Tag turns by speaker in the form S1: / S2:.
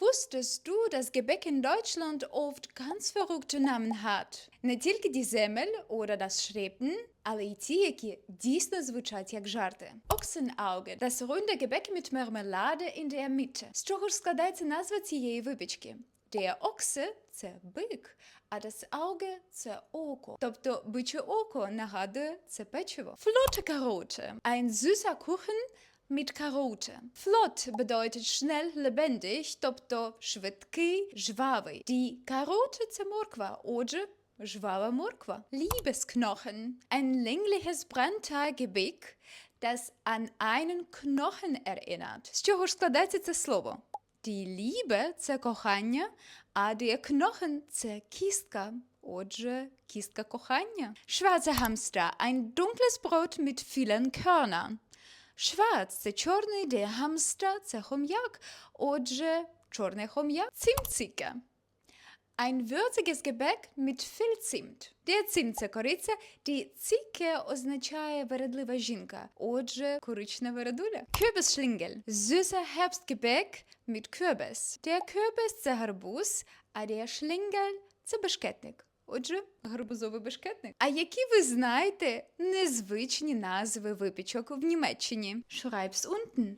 S1: Wusstest du, dass Gebäck in Deutschland oft ganz verrückte Namen hat? Не тільки die Semmel oder das Schreppen, але й ті, які дійсно звучать як жарти. Оксенауge – das runde Gebäck mit Marmelade in der Mitte. З чого ж складається назва цієї випічки? Der Ochse – це бик, а das Auge – це око. Тобто биче око нагадує це печиво. Flotte Karotte – ein süßer Kuchen mit Karotte. Flott bedeutet schnell, lebendig, тобто швидкий, жвавий. Die Karotte – це морква, отже, жвава морква. Liebesknochen – ein längliches Brandteiggebäck, das an einen Knochen erinnert. З чого ж складається це слово? Die Liebe – це кохання, а der Knochen – це кістка. Отже, кістка кохання. Schwarzer Hamster – ein dunkles Brot mit vielen Körnern. Schwarz – це чорний, де хамстер – це хом'як. Отже, чорний хом'як – цимцike. Ein würziges Gebäck mit viel Zimt. Der Zimt – це кориця, die цике означає вередлива жінка. Отже, коричнева вередуля. Kürbisschlingel – süßer Herbstgebäck mit Kürbis. Der Kürbis – це гарбуз, а der Schlingel – це бешкетник. Отже, гарбузовий бешкетник. А які ви знаєте незвичні назви випічок в Німеччині? Schreib's unten.